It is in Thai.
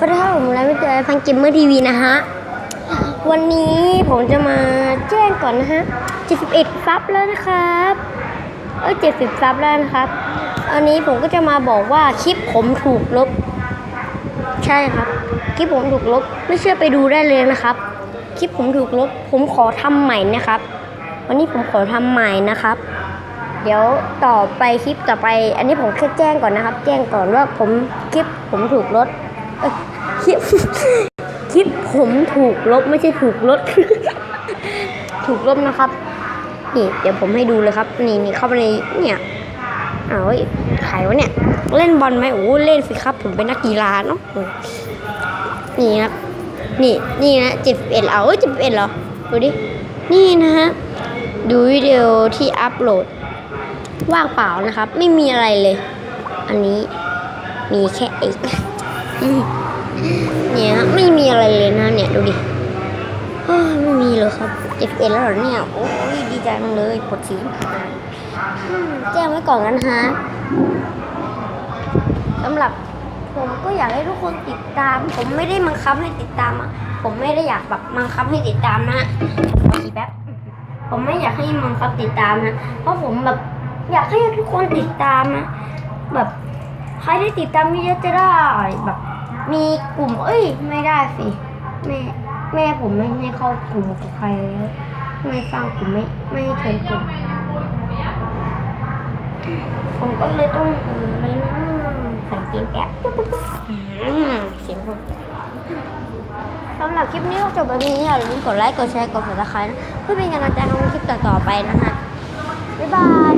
สวัสดีครับผมไลฟ์ไม่เจอพังกิมเมอร์ทีวีนะฮะ วันนี้ผมจะมาแจ้งก่อนนะฮะ 71 ซับแล้วนะครับ เอ้ย70 ซับแล้วนะครับ อันนี้ผมก็จะมาบอกว่าคลิปผมถูกลบ ใช่ครับ คลิปผมถูกลบ ไม่เชื่อไปดูได้เลยนะครับ คลิปผมถูกลบ ผมขอทำใหม่นะครับ วันนี้ผมขอทำใหม่นะครับ เดี๋ยวต่อไปคลิปต่อไป อันนี้ผมแค่แจ้งก่อนนะครับ แจ้งก่อนว่าผมคลิปผมถูกลดเอ้ย คลิปคลิปผมถูกลบไม่ใช่ถูกลด ถูกลบนะครับ นี่เดี๋ยวผมให้ดูเลยครับ นี่นี่เข้าไปในเนี่ยอ้าวเฮ้ยวะเนี่ย เล่นบอลไหมโอ้เล่นสิครับ ผมเป็นนักกีฬาเนาะนี่ครับนี่นี่นะเจ็ดเอ็ดเอาเจ็ดเอ็ดเหรอดูดินี่นะฮะดูวิดีโอที่อัพโหลด ว่างเปล่านะครับ ไม่มีอะไรเลย อันนี้มีแค่เอก เนี่ยไม่มีอะไรเลยนะเนี่ยดูดิไม่มีเลยครับเจ็บเอ็นแล้วเหรอเนี่ยโอ้ยดีใจจังเลยปวดสีอืมแจ้งไว้ก่อนกันฮะสำหรับผมก็อยากให้ทุกคนติดตาม ผมไม่ได้บังคับให้ติดตามอะผมไม่ได้อยากแบบบังคับให้ติดตามนะขออีแป๊บผมไม่อยากให้บังคับติดตามนะเพราะผมแบบอยากให้ทุกคนติดตามนะแบบ ใครที่ติดตามเยอะจะได้แบบ มีกลุ่ม เอ้ย ไม่ได้สิ แม่แม่ผมไม่ให้เข้ากลุ่มกับใครเลยไม่สร้างกลุ่มไม่ไม่ให้เชิญกลุ่มผมก็เลยต้องเลยนะใส่เกมแก๊ปอืมเสียงผมสำหรับคลิปนี้ก็จบแบบนี้อย่าลืมกดไลค์กดแชร์กด subscribe เพื่อเป็นกำลังใจทำคลิปต่อๆไปนะฮะบ๊ายบาย